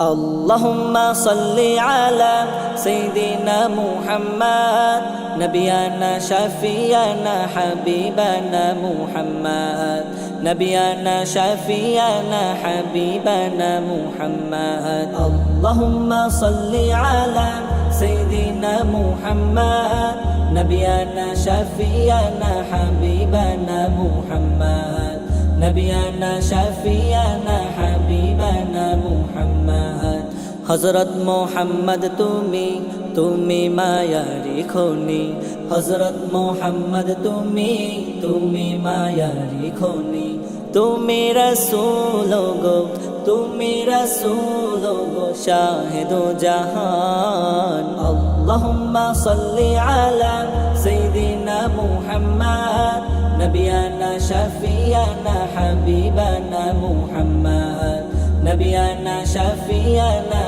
اللهم صل على سيدنا محمد نبينا شفينا حبيبنا محمد. نبينا شفينا حبيبنا محمد. اللهم صل على سيدنا محمد نبينا شفينا حبيبنا محمد. نبينا شفينا حبيبنا হজরত মোহাম্মদ তুমি তুমি মায়ারি খনি। হজরত মোহাম্মদ তুমি তুমি মায়ারি খনি। তুমি রসুল গো, তুমি রসুল গো, শাহেদ জাহান। আল্লাহুম্মা সাল্লি আলা সাইয়্যিদিনা মুহাম্মদ, নবিয়ানা শাফিয়ানা হাবিবানা মুহাম্মদ, নবিয়ানা শাফিয়ানা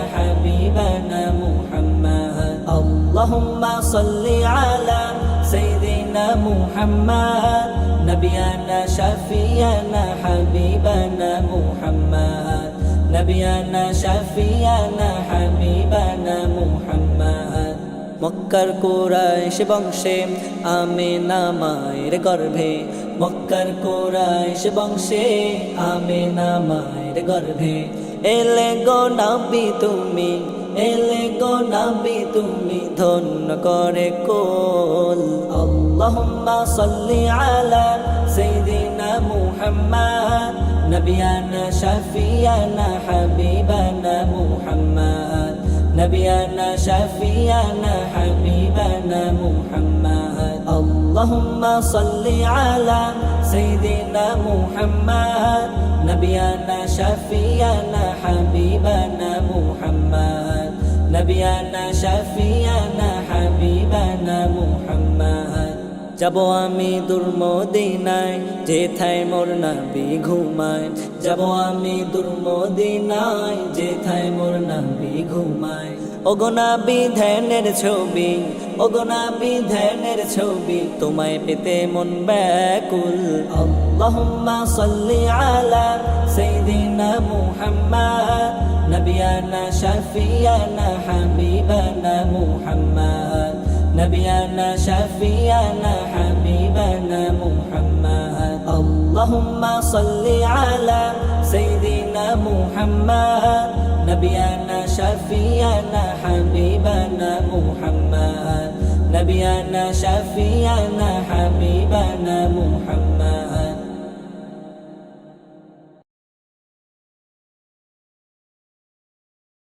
حبيبنا محمد اللهم صل على سيدنا محمد نبينا شفينا حبيبنا محمد نبينا شفينا حبيبنا محمد মক্কার কোরাইশ বংশে আমেনা মায়ের গর্ভে মক্কার কোরাইশ বংশে আমেনা মায়ের গর্ভে এলে গো নাবি তুমি এলে গো নাবি, তুমি ধন করে কোল। আল্লাহুম্মা সাল্লি আলা সাইয়্যিদিনা মুহাম্মদ, নবিয়ানা শাফিয়ানা হাবিবানা মুহাম্মদ, নবিয়ানা শাফিয়ানা হাবিবানা মুহাম্মদ। আল্লাহুম্মা সাল্লি আলা সাইয়্যিদিনা মুহাম্মদ, নবিয়ানা শাফিয়ানা হাবিবানা মুহাম্মদ। নবিয়ানা শাফিয়ানা হাবিবানা মুহাম্মদ যাব আমি দুর্মদিনায় যেথায় মোর নাবি ঘুমায়। যাব আমি দুর্মদিনায় যেথায় মোর নাবি ঘুমায়। অগোনা ধ্যানের ছবি অগোনা ধ্যানের ছবি, তোমায় পেতে মন ব্যাকুল। আল্লাহুম্মা সাল্লি আলা সাইয়িদিনা মুহাম্মদ। نبينا شفيعنا حبيبنا محمد. نبينا شفيعنا حبيبنا محمد. اللهم صل على سيدنا محمد. نبينا شفيعنا حبيبنا محمد. نبينا شفيعنا حبيبنا محمد.